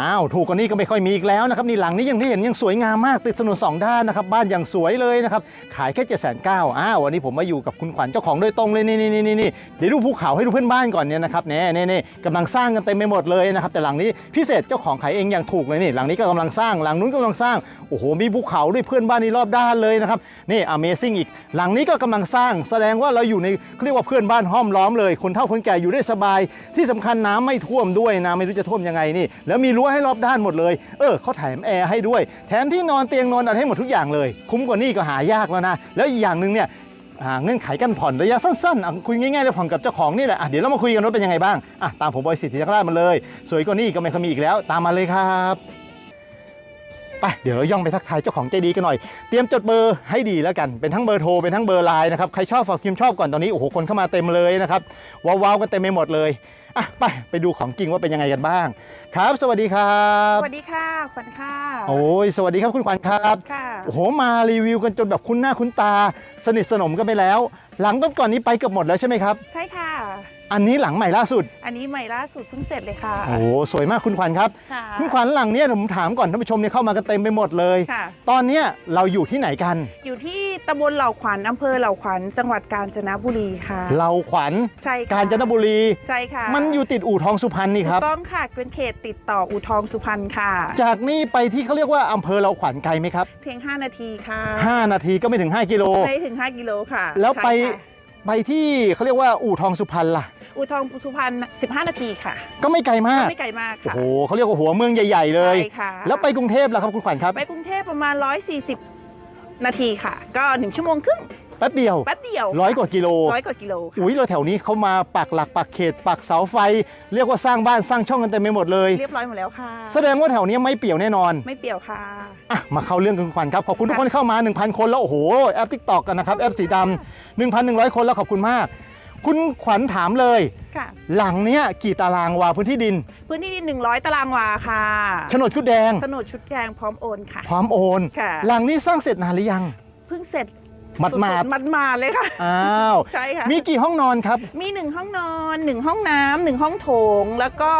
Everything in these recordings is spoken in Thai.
อ้าวถูกกว่านี้ก็ไม่ค่อยมีอีกแล้วนะครับนี่หลังนี้ยังที่เห็นยังสวยงามมากติดถนนสองด้านนะครับบ้านอย่างสวยเลยนะครับขายแค่เจ็ดแสนเก้าอ้าววันนี้ผมมาอยู่กับคุณขวัญเจ้าของโดยตรงเลยนี่นี่นี่นี่เดี๋ยวดูภูเขาให้ดูเพื่อนบ้านก่อนเนี่ยนะครับเน่เน่เน่กำลังสร้างกันเต็มไปหมดเลยนะครับแต่หลังนี้พิเศษเจ้าของขายเองอย่างถูกเลยนี่หลังนี้ก็กำลังสร้างหลังนู้นก็กำลังสร้างโอ้โหมีภูเขาด้วยเพื่อนบ้านนี่รอบด้านเลยนะครับนี่ Amazing อีก หลังนี้ก็กำลังสร้าง แสดงว่าเราอยู่ในเรียกว่าเพื่อนบ้านห้อมล้อมเลย คนเฒ่าคนแก่อยู่ได้สบาย ที่สำคัญน้ำไม่ท่วมด้วยนะไม่รู้จะท่วมยังไงนี่แล้วมีรั้วให้รอบด้านหมดเลย เออเขาแถมแอร์ให้ด้วย แถมที่นอนเตียงนอนอะไรให้หมดทุกอย่างเลย คุ้มกว่านี่ก็หายากแล้วนะ แล้วอีกอย่างหนึ่งเนี่ยอ่าเงื่อนไขการผ่อนระยะสั้นๆคุยง่ายๆเลยผ่อนกับเจ้าของนี่แหละอะเดี๋ยวเรามาคุยกันว่าเป็นยังไงบ้างอะตามผมบอยสิทธิยักษ์ราชมาเลย สวยกว่านี่ก็ไม่เคยมีอีกแล้ว ตามมาเลยครับ ไปเดี๋ยวเราย่องไปทักทายเจ้าของใจดีกันหน่อย เตรียมจดเบอร์ให้ดีแล้วกันเป็นทั้งเบอร์โทรเป็นทั้งเบอร์ไลน์นะครับใครชอบฝากพิมพ์ชอบก่อนตอนนี้โอ้โหคนเข้ามาเต็มเลยนะครับว้าวๆกันเต็มไปหมดเลยอะไปไปดูของจริงว่าเป็นยังไงกันบ้าง ครับ สวัสดีครับสวัสดีค่ะขวัญค่ะโอ้ยสวัสดีครับคุณขวัญครับค่ะโอ้โหมารีวิวกันจนแบบคุ้นหน้าคุ้นตา สนิทสนมกันไปแล้ว หลังต้นก่อนนี้ไปเกือบหมดแล้วใช่ไหมครับ ใช่ค่ะ อันนี้หลังใหม่ล่าสุด อันนี้ใหม่ล่าสุดเพิ่งเสร็จเลยค่ะ โอ้โหสวยมากคุณขวัญครับ ค่ะ คุณขวัญหลังเนี้ยผมถามก่อนท่านผู้ชมเนี่ยเข้ามากันเต็มไปหมดเลย ค่ะ ตอนเนี้ยเราอยู่ที่ไหนกัน อยู่ที่ตำบลเหล่าขวัญอำเภอเหล่าขวัญจังหวัดกาญจนบุรีค่ะ เราขวัญใช่ค่ะกาญจนบุรี ใช่ค่ะมันอยู่ติดอู่ทองสุพรรณนี่ครับ ถูกต้องค่ะเป็นเขตติดต่ออู่ทองสุพรรณค่ะ จากนี่ไปที่เขาเรียกว่าอำเภอเราขวัญไกลไหมครับเพียง 5 นาทีค่ะ5นาทีก็ไม่ถึง 5 กิโลไม่ถึง 5 กิโลค่ะแล้วไปใช่ค่ะไปที่เขาเรียกว่าอู่ทองสุพรรณล่ะ อู่ทองสุพรรณ15 นาทีค่ะ ก็ไม่ไกลมาก ไม่ไกลมากโอ้ค่ะโหเขาเรียกว่าหัวเมืองใหญ่ ๆ เลย ใช่ค่ะแล้วไปกรุงเทพล่ะครับคุณขวัญครับ ไปกรุงเทพประมาณ 140 นาทีค่ะ ก็ 1 ชั่วโมงครึ่งแป๊บเดียว แป๊บเดียวร้อยกว่ากิโล ร้อยกว่ากิโลค่ะอุ้ยเราแถวนี้เขามาปักหลักปักเขตปักเสาไฟ เรียกว่าสร้างบ้านสร้างช่องกันเต็มไปหมดเลย เรียบร้อยหมดแล้วค่ะ แสดงว่าแถวนี้ไม่เปี่ยวแน่นอนไม่เปรี้ยวค่ะ อะมาเข้าเรื่องกันคุณขวัญครับ ขอบคุณทุกคนที่เข้ามา 1,000 คนแล้ว โอ้โห แอปทิกตอกกันนะครับ แอปสีดำ1,100 คนแล้วขอบคุณมาก คุณขวัญถามเลย ค่ะ หลังเนี้ยกี่ตารางวาพื้นที่ดินพื้นที่ดิน 100 ตารางวาค่ะโฉนดชุดแดง โฉนดชุดแกงพร้อมโอนค่ะ พร้อมโอน ค่ะ หลังนี้สร้างเสร็จนานหรือยัง เพิ่งเสร็จหมาดๆสุๆมัดๆเลยค่ะอ้าวใช่ค่ะ มีกี่ห้องนอนครับ มีหนึ่งห้องนอนหนึ่งห้องน้ำหนึ่งห้องโถง แล้วก็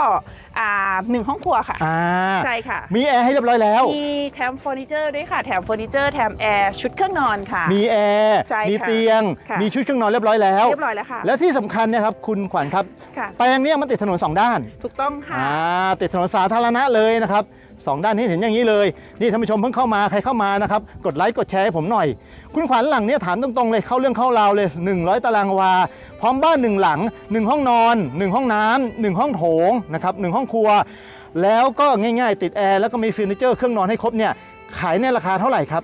อ่าหนึ่งห้องครัวค่ะ อ่าใช่ค่ะ มีแอร์ให้เรียบร้อยแล้ว มีแถมเฟอร์นิเจอร์ด้วยค่ะ แถมเฟอร์นิเจอร์แถมแอร์ชุดเครื่องนอนค่ะ มีแอร์ใช่ค่ะมีเตียง ค่ะ มีชุดเครื่องนอนเรียบร้อยแล้ว เรียบร้อยแล้วค่ะ และที่สำคัญเนะครับคุณขวัญครับ ค่ะ แปลงเนี้ยมันติดถนนสองด้าน ถูกต้องค่ะ อ่าติดถนนสาธารณะเลยนะครับสองด้านนี้เห็นอย่างนี้เลย นี่ท่านผู้ชมเพิ่งเข้ามาใครเข้ามานะครับ กดไลค์กดแชร์ให้ผมหน่อย คุณขวัญหลังเนี้ยถามตรงๆเลยเข้าเรื่องเข้าราวเลย 100 ตารางวาพร้อมบ้านหนึ่งหลัง 1 ห้องนอน 1 ห้องน้ำหนึ่งห้องโถงนะครับหนึ่งห้องครัว แล้วก็ง่ายๆ ติดแอร์แล้วก็มีเฟอร์นิเจอร์เครื่องนอนให้ครบเนี่ยขายในราคาเท่าไหร่ครับ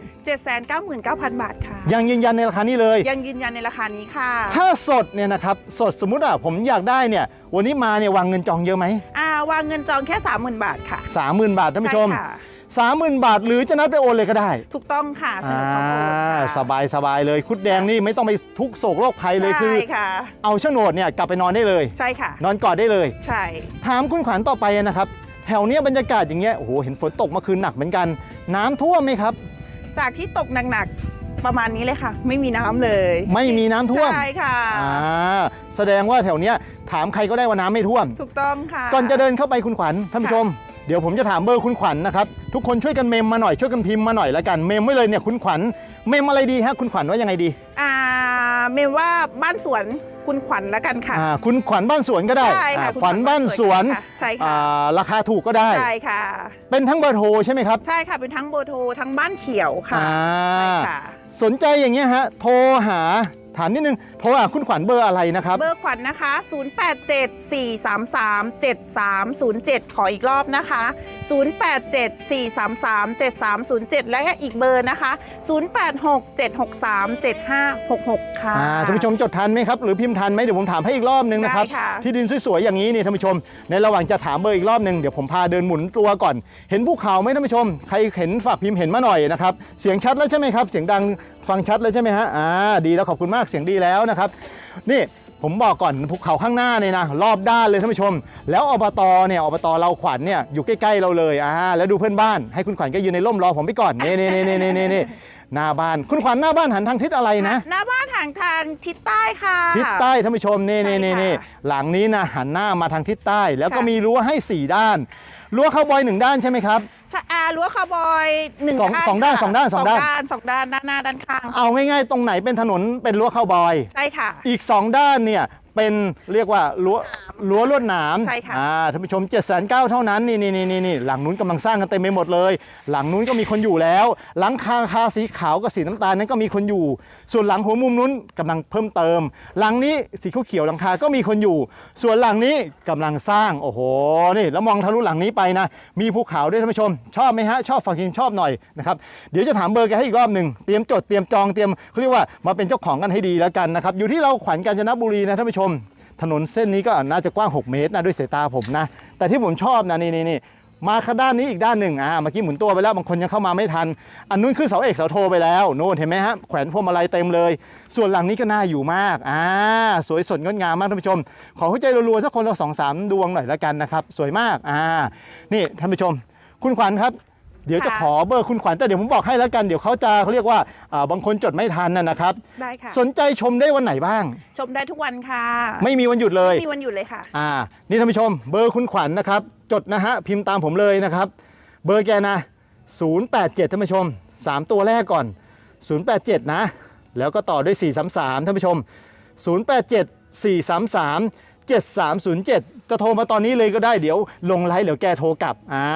799,000 บาทค่ะ ยังยืนยันในราคานี้เลย ยังยืนยันในราคานี้ค่ะ ถ้าสดเนี่ยนะครับสดสมมุติอะผมอยากได้เนี่ยวันนี้มาเนี่ยวางเงินจองเยอะไหมอ่าวางเงินจองแค่ 30,000 บาทค่ะสามหมื่นบาทท่านผู้ชมใค่ะ สามหมื่นบาท หรือจะนัดไปโอนเลยก็ได้ถูกต้องค่ะเชิญอ่าเข้ามาเลยค่ะสบายสบายเลยคุดแดงนี่ไม่ต้องไปทุกข์โศกโรคภัยเลยคือ ใช่ค่ะ เอาโฉนดเนี่ยกลับไปนอนได้เลย ใช่ค่ะ นอนกอดได้เลย ใช่ ถามคุณขวัญต่อไปนะครับแถวเนี้ยบรรยากาศอย่างเงี้ยโอ้โหเห็นฝนตกเมื่อคืนหนักเหมือนกัน น้ำท่วมไหมครับ จากที่ตกหนักๆ ประมาณนี้เลยค่ะ ไม่มีน้ำเลยไม่มีน้ำท่วมใช่ค่ะ อ่าแสดงว่าแถวเนี้ยถามใครก็ได้ว่าน้ำไม่ท่วม ถูกต้องค่ะ ก่อนจะเดินเข้าไปคุณขวัญท่านผู้ชม เดี๋ยวผมจะถามเบอร์คุณขวัญนะครับ ทุกคนช่วยกันเมมมาหน่อยช่วยกันพิมพ์มาหน่อยละกัน เมมไว้เลยเนี่ยคุณขวัญเมมอะไรดีฮะคุณขวัญว่ายังไงดี อ่า เมมว่าบ้านสวนคุณขวัญแล้วกันค่ะ อ่าคุณขวัญบ้านสวนก็ได้ใช่ค่ะอ่าคุณขวัญบ้านสวนค่ะใช่ค่ะ อ่าราคาถูกก็ได้ ใช่ค่ะ เป็นทั้งเบอร์โทรใช่ไหมครับ ใช่ค่ะเป็นทั้งเบอร์โทรทั้งบ้านเขียวค่ะอ่า ใช่ค่ะ สนใจอย่างเงี้ยฮะ โทรหา ถามนิดนึงโทรหาคุณขวัญเบอร์อะไรนะครับ เบอร์ขวัญนะคะ 0874337307 ขออีกรอบนะคะ0874337307 และอีกเบอร์นะคะ 0867637566 ค่ะอ่าท่านผู้ชมจดทันไหมครับ หรือพิมพ์ทันไหมเดี๋ยวผมถามให้อีกรอบนึงนะครับ ได้ค่ะ ที่ดินสวยๆอย่างนี้นี่ท่านผู้ชม ในระหว่างจะถามเบอร์อีกรอบนึงเดี๋ยวผมพาเดินหมุนตัวก่อน เห็นภูเขาไหมท่านผู้ชม ใครเห็นฝากพิมพ์เห็นมาหน่อยนะครับ เสียงชัดแล้วใช่ไหมครับ เสียงดังฟังชัดเลยใช่ไหมฮะ อ่า ดีแล้วขอบคุณมาก เสียงดีแล้วนะครับ นี่ ผมบอกก่อนภูเขาข้างหน้าเนี่ยนะรอบด้านเลยท่านผู้ชม แล้วอบตเนี่ยอบตเราขวัญเนี่ยอยู่ใกล้ๆเราเลยอ่าแล้วดูเพื่อนบ้านให้คุณขวัญก็ยืนในร่มรอผมไปก่อนนี่นี่นี่นี่นี่นี่หน้าบ้านคุณขวัญหน้าบ้านหันทางทิศอะไรนะ หน้าบ้านห่างทางทิศใต้ค่ะ ทิศใต้ท่านผู้ชมนี่ใช่นี่นี่ค่ะนี่หลังนี้นะหันหน้ามาทางทิศใต้ แล้วก็ค่ะมีรั้วให้ 4 ด้านรั้วคาวบอยหนึ่งด้านใช่ไหมครับใช่ อารั้วคาวบอยหนึ่งสองด้านสองด้านค่ะสองด้าน สองด้านสองด้านด้านหน้าด้านข้างเอาง่ายๆ ตรงไหนเป็นถนนเป็นรั้วคาวบอย ใช่ค่ะ อีก 2 ด้านเนี่ย เป็นเรียกว่ารั้วรั้วลวดหนามใช่ค่ะ อ่าท่านผู้ชม7จ็ดแสนเเท่านั้นนี่นี่นี่นี่หลังนู้นกำลังสร้างกันเต็มไปหมดเลย หลังนู้นก็มีคนอยู่แล้ว หลังคาคาสีขาวกับสีน้ำตาลนั้นก็มีคนอยู่ ส่วนหลังหัวมุมนู้นกำลังเพิ่มเติม หลังนี้สีเขียวๆหลังคาก็มีคนอยู่ ส่วนหลังนี้กำลังสร้างโอ้โหนี่แล้วมองทะลุหลังนี้ไปนะ มีภูเขาด้วยท่านผู้ชม ชอบไหมฮะชอบฝากทีมชอบหน่อยนะครับเดี๋ยวจะถามเบอร์แกให้อีกรอบหนึ่งเตรียมจดเตรียมจองเตรียมเขาเรียกว่ามาเป็นเจ้าของกันให้ดีแล้วกันนะครับอยู่ที่เราขวัญกาญจนบุรีนะท่านผู้ชมถนนเส้นนี้ก็น่าจะกว้าง 6 เมตรนะด้วยสายตาผมนะ แต่ที่ผมชอบนะนี่นี่นี่มาข้างด้านนี้อีกด้านหนึ่งอ่าเมื่อกี้หมุนตัวไปแล้วบางคนยังเข้ามาไม่ทัน อันนู้นคือเสาเอกเสาโทไปแล้วโน่นเห็นไหมฮะแขวนพวงมาลัยเต็มเลย ส่วนหลังนี้ก็น่าอยู่มากอ่าสวยสดงดงามมากท่านผู้ชม ขอหัวใจรัวๆสักคนละสองสามดวงหน่อยล้วกันนะครับ สวยมากอ่านี่ท่านผู้ชม คุณขวัญครับ เดี๋ยวจะค่ะขอเบอร์คุณขวัญแต่เดี๋ยวผมบอกให้แล้วกันเดี๋ยวเขาจะเขาเรียกว่าอ่าบางคนจดไม่ทันนะนะครับ ได้ค่ะ สนใจชมได้วันไหนบ้าง ชมได้ทุกวันค่ะไม่มีวันหยุดเลยไม่มีวันหยุดเลยค่ะ อ่า นี่ท่านผู้ชม เบอร์คุณขวัญนะครับ จดนะฮะ พิมพ์ตามผมเลยนะครับ เบอร์แกนะ 087 ท่านผู้ชม 3 ตัวแรกก่อน 087 นะ แล้วก็ต่อด้วย 433 ท่านผู้ชม 087 433 7307 จะโทรมาตอนนี้เลยก็ได้เดี๋ยวลงไลน์เดี๋ยวแกโทรกลับ อ่า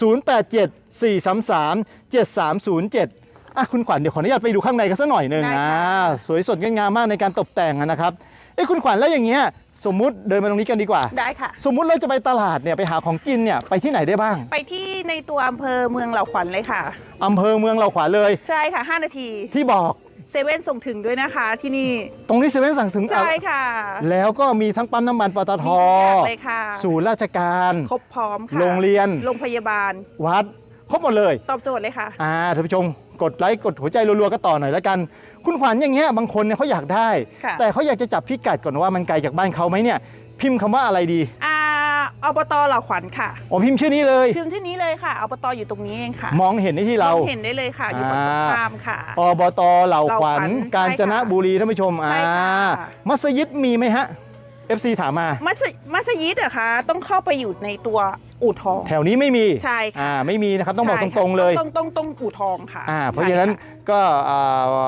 087 433 7307อะคุณขวัญเดี๋ยวขออนุญาตไปดูข้างในกันสักหน่อยหนึ่งได้อ่าค่ะสวยสดงดงามมากในการตกแต่งอะนะครับเอ้ยคุณขวัญแล้วอย่างเงี้ยสมมุติเดินมาตรงนี้กันดีกว่า ได้ค่ะ สมมุติเราจะไปตลาดเนี่ยไปหาของกินเนี่ยไปที่ไหนได้บ้างไปที่ในตัวอำเภอเมืองเหล่าขวัญเลยค่ะ อำเภอเมืองเราขวาเลย ใช่ค่ะ 5 นาทีที่บอกเซเว่นส่งถึงด้วยนะคะที่นี่ ตรงนี้เซเว่นสั่งถึงใช่ค่ะ แล้วก็มีทั้งปั๊มน้ำมันปตทมีทุกอย่างเลยค่ะศูนย์ราชการครบพร้อมค่ะโรงเรียนโรงพยาบาล วัดครบหมดเลย ตอบโจทย์เลยค่ะอ่าท่านผู้ชมกดไลค์กดหัวใจรัวๆก็ต่อหน่อยแล้วกัน คุณขวัญอย่างเงี้ยบางคนเนี่ยเขาอยากได้ค่ะแต่เขาอยากจะจับพิกัดก่อนว่ามันไกลจากบ้านเขาไหมเนี่ยพิมพ์คำว่าอะไรดีอ่า อบตเหล่าขวัญค่ะอ๋อพิมพ์ชื่อนี้เลยพิมพ์ที่นี้เลยค่ะอบตอยู่ตรงนี้เองค่ะมองเห็นได้ที่เรามองเห็นได้เลยค่ะ อยู่ฝั่งตรงข้ามค่ะอบตเหล่าขวัญเหล่าขวัญกาญจนบุรีท่านผู้ชมใช่ค่ะอ่ามัสยิดมีไหมฮะ FC ถามมา มัสมัสยิดเหรอะคะต้องเข้าไปอยู่ในตัวอู่ทอง แถวนี้ไม่มี ใช่ค่ะอ่าไม่มีนะครับ ต้องบอกใช่ตค่ะรงๆเลยต้องต้องต้องอู่ทองค่ะ อ่า เพราะใช่ฉะนั้นค่ ก็อ่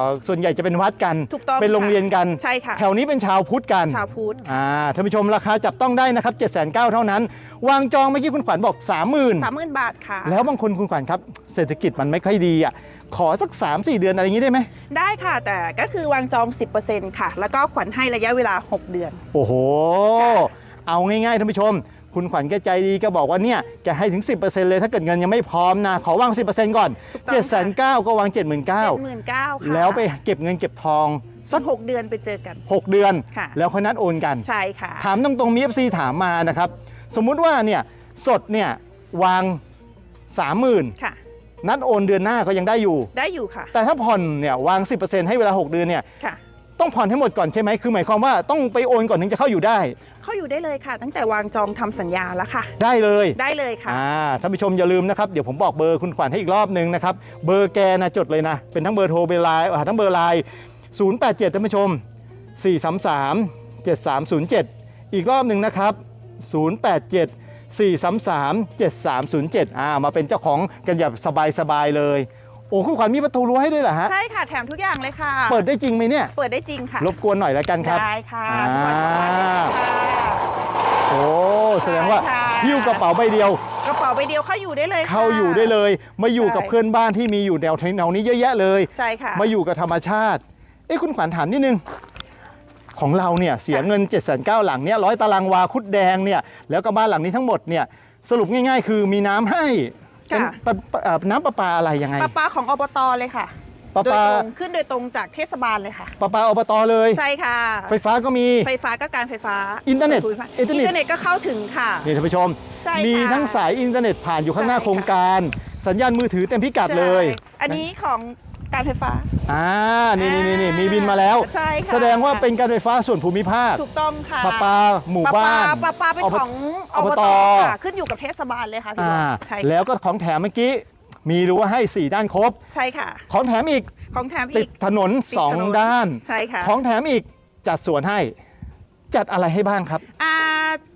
าส่วนใหญ่จะเป็นวัดกัน ถูกต้องเป็นโรงเรียนกัน ใช่ค่ะ แถวนี้เป็นชาวพุทธกันชาวพุทธอ่าท่านผู้ชมราคาจับต้องได้นะครับ7 9 0 0 0เท่านั้น วางจองเมื่อกี้คุณขวัญบอก 30,000สามหมื่นบาทค่ะ แล้วบางคนคุณขวัญครับ เศรษฐกิจมันไม่ค่อยดีอะขอสัก 3-4 เดือนอะไรอย่างนี้ได้ไหม ได้ค่ะ แต่ก็คือวางจอง 10%ค่ะ แล้วก็ขวัญให้ระยะเวลา 6 เดือน โอ้โห เอาง่ายๆท่านผู้ชม คุณขวัญแกใจดีก็บอกว่าเนี่ยแกให้ถึง 10%เลยถ้าเกิดเงินยังไม่พร้อมนะ ขอวาง 10%ก่อนถูกต้องค่ะ7 9 0 0ก็วาง 79,000 79,000ค่ะแล้วไปเก็บเงินเก็บทอง สัก6เดือนไปเจอกัน 6 เดือน ค่ะ แล้วค่อยนัดโอนกัน ใช่ค่ะ ถามตรงๆมี FC ถามมานะครับ สมมุติว่าเนี่ยสดเนี่ยวาง 30,000 ค่ะ นัดโอนเดือนหน้าก็ยังได้อยู่ ได้อยู่ค่ะ แต่ถ้าผ่อนเนี่ยวาง 10%ให้เวลา 6 เดือนเนี่ย ค่ะ ต้องผ่อนให้หมดก่อนใช่ไหมคือหมายความว่าต้องไปโอนก่อนถึงจะเข้าอยู่ได้ เข้าอยู่ได้เลยค่ะ ตั้งแต่วางจองทำสัญญาแล้วค่ะ ได้เลยได้เลยค่ะ อ่าท่านผู้ชมอย่าลืมนะครับเดี๋ยวผมบอกเบอร์คุณขวัญให้อีกรอบหนึ่งนะครับเบอร์แกนะจดเลยนะ เป็นทั้งเบอร์โทรเบอร์ไลน์อ่าทั้งเบอร์ไลน์087ท่านผู้ชม 433 7307 อีกรอบหนึ่งนะครับ 087 433 7307อ่ามาเป็นเจ้าของกันอย่างสบายๆเลย โอ้คุณขวัญมีประตูรั้วให้ด้วยเหรอฮะ ใช่ค่ะแถมทุกอย่างเลยค่ะ เปิดได้จริงไหมเนี่ย เปิดได้จริงค่ะรบกวนหน่อยแล้วกันครับได้ค่ะอ่าสวัสดีค่ะ โอ้แสดงว่าใช่ค่ะ หิ้วกระเป๋าใบเดียว กระเป๋าใบเดียวเข้าอยู่ได้เลยค่ะ เข้าอยู่ได้เลย มาอยู่กับใช่ เพื่อนบ้านที่มีอยู่แนวแนวนี้เยอะแยะเลย ใช่ค่ะ มาอยู่กับธรรมชาติ เอ้คุณขวัญถามนิดนึง ของเราเนี่ยเสียเงิน7 9 0 0 0หลังเนี่ยร้อยตารางวาคุดแดงเนี่ยแล้วก็บ้านหลังนี้ทั้งหมดเนี่ยสรุปง่ายๆ คือมีน้ำให้ เป็นค่ะ ปะปะเอ่อน้ำประปาอะไรยังไง ปลาปลาของอบตเลยค่ะประโดยปาตรงขึ้นโดยตรงจากเทศบาลเลยค่ะ ประปาอบตเลย ใช่ค่ะ ไฟฟ้าก็มี ไฟฟ้าก็การไฟฟ้าอินเทอร์เน็ตส่วนภูมิภาคอินเทอร์เน็ตอินเทอร์เน็ตก็เข้าถึงค่ะ นี่ท่านผู้ชม ใช่ค่ะมีทั้งสายอินเทอร์เน็ตผ่านอยู่ข้างหน้าใช่ค่ะ โครงการ สัญญาณมือถือเต็มพิกัดเลย ใช่อันนี้ของ การไฟฟ้า อ่า นี่นี่นี่มีบินมาแล้ว ใช่ค่ะแสดงว่าเป็นการไฟฟ้าส่วนภูมิภาค ถูกต้องค่ะประปาหมู่บ้านปลาปลาเป็นของออบตตค่ะ ขึ้นอยู่กับเทศบาลเลยค่ะพี่อ่าบอลใช่ค่ะแล้วก็ของแถมเมื่อกี้ มีรั้วให้ 4 ด้านครบ ใช่ค่ะ ของแถมอีก ของแถมติอีดกถนนติดถนน 2 ด้าน ใช่ค่ะ ของแถมอีกจัดสวนให้ จัดอะไรให้บ้างครับ อ่า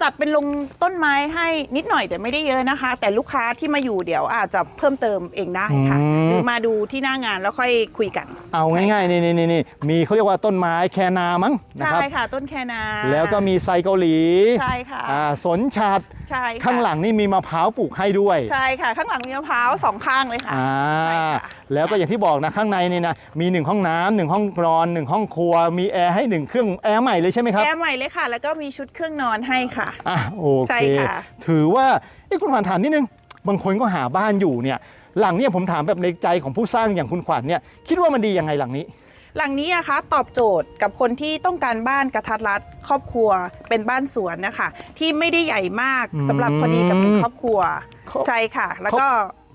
จัดเป็นลงต้นไม้ให้นิดหน่อยแต่ไม่ได้เยอะนะคะ แต่ลูกค้าที่มาอยู่เดี๋ยวอาจจะเพิ่มเติมเองได้ค่ะอืม หรือมาดูที่หน้างานแล้วค่อยคุยกัน เอาง่ายๆนี่นี่นี่นี่มีเขาเรียกว่าต้นไม้แคนามั้งนะใช่ครับค่ะ ต้นแคนาแล้วก็มีไซเกาหลีใช่ค่ะ อ่าสนชัดใช่ค่ะข้างหลังนี่มีมะพร้าวปลูกให้ด้วยใช่ค่ะ ข้างหลังมีมะพร้าวสองข้างเลยค่ะอ่าใช่ค่ะแล้วก็อย่างที่บอกนะข้างในนี่นะมีหนึ่งห้องน้ำหนึ่งห้องนอนหนึ่งห้องครัว มีแอร์ให้หนึ่งเครื่องแอร์ใหม่เลยใช่ไหมครับแอร์ใหม่เลยค่ะ แล้วก็มีชุดเครื่องนอนให้ค่ะ อะโอใช่เค ค่ะ ถือว่าไอ้ยคุณขวัญถามนิดนึงบางคนก็หาบ้านอยู่เนี่ย หลังเนี่ยผมถามแบบในใจของผู้สร้างอย่างคุณขวัญเนี่ยคิดว่ามันดียังไงหลังนี้ หลังนี้นะคะตอบโจทย์กับคนที่ต้องการบ้านกระทัดรัดครอบครัวเป็นบ้านสวนนะคะ ที่ไม่ได้ใหญ่มากอืม สำหรับพอดีกับเป็นครอบครัวครอบใช่ค่ะ แล้วก็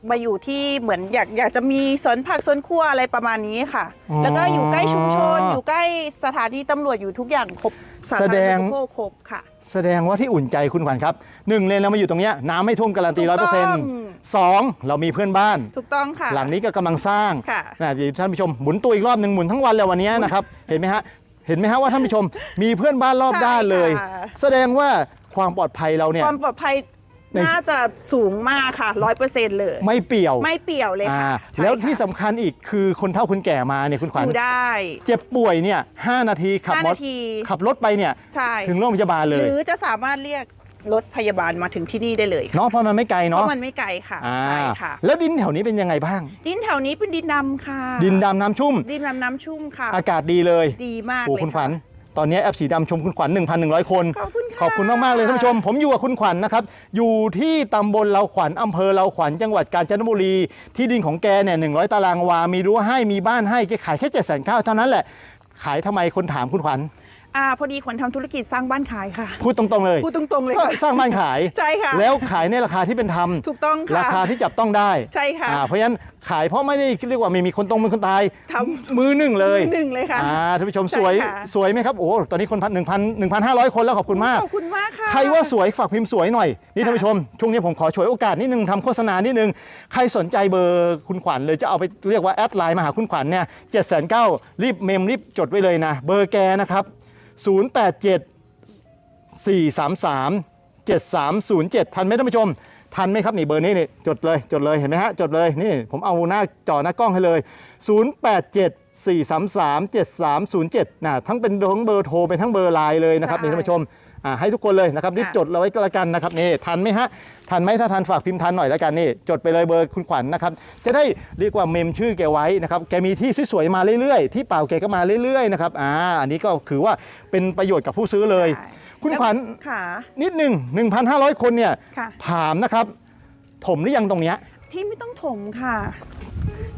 มาอยู่ที่เหมือนอยากอยากจะมีสวนผักสวนครัวอะไรประมาณนี้ค่ะ อ๋อแล้วก็อยู่ใกล้ชุมชน อยู่ใกล้สถานีตำรวจอยู่ทุกอย่างครบสาแสธารดณงูปโภคครบค่ะ แสดงว่าที่อุ่นใจคุณขวัญครับหนึ่งเลยเรามาอยู่ตรงเนี้ยน้ำไม่ท่วมการันตีร้อยเปอร์เซ็นต์สองเรามีเพื่อนบ้าน ถูกต้องค่ะ หลังนี้ก็กำลังสร้างค่ะ นะเดี๋ยวท่านผู้ชมหมุนตัวอีกรอบหนึ่งหมุนทั้งวันเลยวันนี้นะครับ เห็นไหมฮะเห็นไหมฮะว่าท่านผู้ชมมีเพื่อนบ้านรอบด้านเลย ใช่ค่ะ แสดงว่าความปลอดภัยเราเนี่ย ความปลอดภัย ในน่าจะสูงมากค่ะร้อยเปอร์เซ็นต์เลย ไม่เปี่ยวไม่เปี่ยวเลยอ่าค่ะใช่แล้วที่ค่ะสำคัญอีกคือคนเฒ่าคนแก่มาเนี่ยคุณขวัอญยู่ได้เจ็บป่วยเนี่ยห้านาทีขับห้ารถนาที ขับรถไปเนี่ยใช่ ถึงโรงพยาบาลเลหยรือจะสามารถเรียกรถพยาบาลมาถึงที่นี่ได้เลยค่ะเนาะเพราะมันไม่ไกลเพเนาะราะมันไม่ไกลค่ะอ่าใช่ค่ะ แล้วดินแถวนี้เป็นยังไงบ้าง ดินแถวนี้เป็นดินดำค่ะ ดินดำน้ำชุ่ม ดินดำน้ำชุ่มค่ะ อากาศดีเลยดีมากโอ้เลยคุณขวัญะ ตอนนี้แอปสีดำชมคุณขวัญ1,100 คน ขอบคุณค่ะ ขอบคุณมาก ๆ เลยท่านผู้ชม ผมอยู่กับคุณขวัญนะครับ อยู่ที่ตำบลเราขวัญอำเภอเราขวัญจังหวัดกาญจนบุรี ที่ดินของแกเนี่ย100ตารางวา มีรั้วให้มีบ้านให้แกขายแค่7 9 0 0 0เท่านั้นแหละ ขายทำไมคนถามคุณขวัญ อ่าพอดีขวัญทำธุรกิจสร้างบ้านขายค่ะ พูดตรงๆเลยพูดตรงๆเลยก็ค่ะ สร้างบ้านขาย ใช่ค่ะ แล้วขายในราคาที่เป็นธรรม ถูกต้องค่ะราคาที่จับต้องได้ใช่ค่ะอ่าเพราะฉะนั้นขายเพราะไม่ได้เรียกว่าไม่มีคนตรงเป็นคนตายทำมือหนึ่งเลยหนึ่งเลยค่ะอ่าท่านผู้ชมใช่สวยค่ะ สวยไหมครับโอ้ตอนนี้คนพันหนึ่งพันหนึ่งพันห้าร้อยคนแล้วขอบคุณมาก ขอบคุณมากค่ะ ใครว่าสวยฝากพิมพ์สวยหน่อยนี่ค่ะ ท่านผู้ชมช่วงนี้ผมขอฉวยโอกาสนิดนึงทำโฆษณานิดนึงใครสนใจเบอร์คุณขวัญเลยจะเอาไปเรียกว่าแอดไลน์มาหาคุณขวัญเนี่ยเจ็ดแสนเก้ารีบเมมรีบจดไว้เลยนะ เบอร์แกนะครับ 087 433 7307 ทันไหมท่านผู้ชม ทันไหมครับนี่เบอร์นี้นี่จดเลยจดเลยเห็นไหมฮะจดเลยนี่ผมเอาหน้าจอหน้ากล้องให้เลย 087 433 7307นะทั้งเป็นทั้งเบอร์โทรเป็นทั้งเบอร์ไลน์เลยนะครับใช่นี่ท่านผู้ชมอ่า ให้ทุกคนเลยนะครับรีบค่ะจดเราไว้ก็แล้วกันนะครับนี่ทันไหมฮะทันไหมถ้าทันฝากพิมพ์ทันหน่อยแล้วกันนี่จดไปเลยเบอร์คุณขวัญนะครับจะได้เรียกว่าเมมชื่อแกไว้นะครับแกมีที่สวยๆมาเรื่อยๆ ที่เปล่าแกก็มาเรื่อยๆนะครับอ่าอันนี้ก็คือว่าเป็นประโยชน์กับผู้ซื้อเลยใช่คุณขวัญค่ะนิดหนึ่ง1,500 คนเนี่ยค่ะถามนะครับถมหรือยังตรงเนี้ย ที่ไม่ต้องถมค่ะ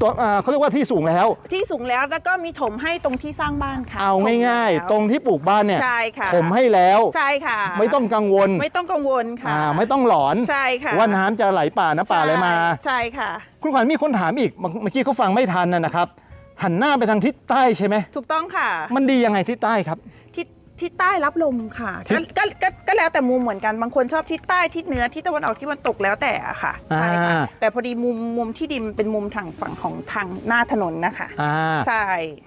ตัวอ่าเขาเรียกว่าที่สูงแล้ว ที่สูงแล้วแล้วก็มีถมให้ตรงที่สร้างบ้านค่ะเอาถมง่ายแล้วๆ ตรงที่ปลูกบ้านเนี่ยใช่ค่ะถมให้แล้ว ใช่ค่ะ ไม่ต้องกังวลไม่ต้องกังวลค่ะอ่าไม่ต้องหลอนใช่ค่ะว่าน้ำจะไหลป่าน้ำป่าอะไรมา ใช่ค่ะ คุณขวัญมีคนถามอีกเมื่อเมื่อกี้เขาฟังไม่ทันนะนะครับ หันหน้าไปทางทิศใต้ใช่ไหม ถูกต้องค่ะ มันดียังไงทิศใต้ครับ ทิศทิศใต้รับลมค่ะทิก็ศ ก็ก็ก็แล้วแต่มุมเหมือนกันบางคนชอบทิศใต้ทิศเหนือทิศตะวันออกทิศตะวันตกแล้วแต่อะค่ะใช่ค่ะอ่า แต่พอดีมุมมุมที่ดินเป็นมุมทางฝั่งของทางหน้าถนนนะคะ อ่าใช่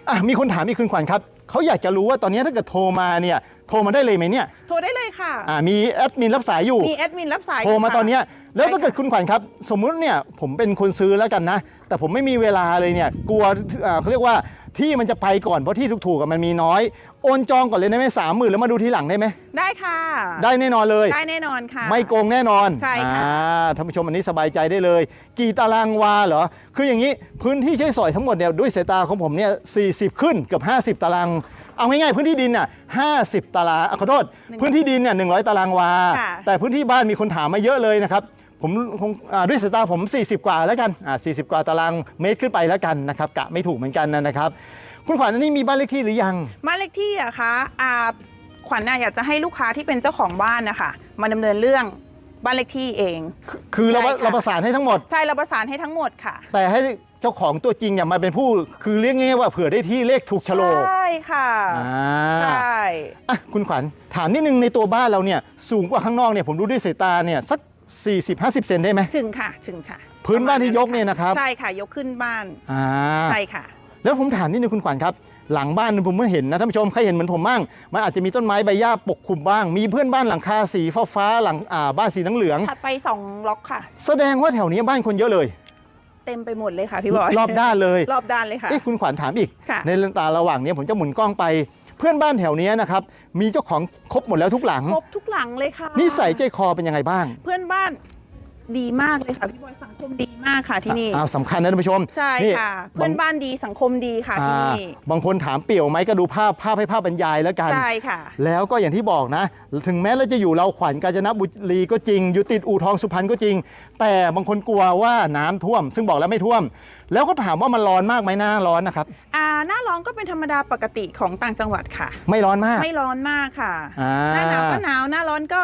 อะมีคนถามอีกคุณขวัญครับเขาอยากจะรู้ว่าตอนนี้ถ้าเกิดโทรมาเนี่ยโทรมาได้เลยไหมเนี่ยโทรได้เลยค่ะ อ่ามีแอดมินรับสายอยู่ มีแอดมินรับสายโทรมาค่ะ ตอนเนี้ยแล้วใช่ถ้าเกิดค่ะคุณขวัญครับ สมมุติเนี่ยผมเป็นคนซื้อแล้วกันนะ แต่ผมไม่มีเวลาเลยเนี่ยกลัวอ่าเขาเรียกว่า ที่มันจะไปก่อนเพราะที่ถูกๆกับมันมีน้อย โอนจองก่อนเลยได้ไหมสามหมื่นแล้วมาดูทีหลังได้ไหมได้ค่ะ ได้แน่นอนเลย ได้แน่นอนค่ะ ไม่โกงแน่นอนใช่ค่ะ อ่าท่านผู้ชมอันนี้สบายใจได้เลย กี่ตารางวาเหรอ คืออย่างนี้พื้นที่ใช้สอยทั้งหมดเนี่ยด้วยสายตาของผมเนี่ย40 ขึ้นเกือบ50 ตาราง เอาง่ายๆพื้นที่ดินน่ะ50 ตารางอะขอโทษ พื้นที่ดินเนี่ย100 ตารางวา ค่ะ แต่พื้นที่บ้านมีคนถามมาเยอะเลยนะครับ ผมคงอ่าด้วยสายตาผม 40 กว่าแล้วกันอ่า40 กว่าตารางเมตรขึ้นไปแล้วกันนะครับกะไม่ถูกเหมือนกันนะครับ คุณขวัญอันนี้มีบ้านเลขที่หรือยัง บ้านเลขที่อะคะอ่าขวัญน่ะอยากจะให้ลูกค้าที่เป็นเจ้าของบ้านนะคะมาดำเนินเรื่องบ้านเลขที่เอง คือเราใช่ค่ะ เราประสานให้ทั้งหมด ใช่เราประสานให้ทั้งหมดค่ะแต่ให้เจ้าของตัวจริงอย่ามาเป็นผู้ คือเรียกง่ายๆว่าเผื่อได้ที่เลขถูกโฉลกใช่ค่ะอ่าใช่อะคุณขวัญถามนิดนึงในตัวบ้านเราเนี่ยสูงกว่าข้างนอกเนี่ยผมดูด้วยสายตาเนี่ยสัก 40-50 เซนได้ไหม ถึงค่ะถึงค่ะพื้นบ้านที่ยกเนี่ยนะครับ ใช่ค่ะ ยกขึ้นบ้านอ่า ใช่ค่ะ แล้วผมถามนิดนึงคุณขวัญครับ หลังบ้านผมไม่เห็นนะท่านผู้ชมใครเห็นเหมือนผมบ้างมันอาจจะมีต้นไม้ใบหญ้าปกคลุมบ้าง มีเพื่อนบ้านหลังคาสีฟ้าฟ้าๆหลังอ่าบ้านสีเหลือง ถัดไป2ล็อกค่ะๆแสดงว่าแถวนี้บ้านคนเยอะเลย เต็มไปหมดเลยค่ะพี่บอยรอบด้านเลย รอบด้านเลยค่ะ เอ๊ะคุณขวัญถามอีก ค่ะ ในเรื่องตาระหว่างเนี้ยผมจะหมุนกล้องไปเพื่อนบ้านแถวเนี้ยนะครับมีเจ้าของครบหมดแล้วทุกหลัง ครบทุกหลังเลยค่ะนิสัยใจคอเป็นยังไงบ้างเพื่อนบ้านดีมากเลยค่ะพี่บอยสังคมดีมากค่ะที่นี่อ้าวสำคัญนะท่านผู้ชมใช่นี่ค่ะ เพื่อนบ้านดีสังคมดีค่ะที่อ่านี่บางคนถามเปี่ยวไหมก็ดูภาพภาพให้ภาพบรรยายแล้วกัน ใช่ค่ะ แล้วก็อย่างที่บอกนะ ถึงแม้เราจะอยู่เราขวัญกาญจนบุรีก็จริง อยู่ติดอู่ทองสุพรรณก็จริง แต่บางคนกลัวว่าน้ำท่วม ซึ่งบอกแล้วไม่ท่วม แล้วก็ถามว่ามันร้อนมากไหมหน้าร้อนนะครับ อ่า หน้าร้อนก็เป็นธรรมดาปกติของต่างจังหวัดค่ะ ไม่ร้อนมาก ไม่ร้อนมากค่ะ อ่า หน้าหนาวก็หนาวหน้าร้อนก็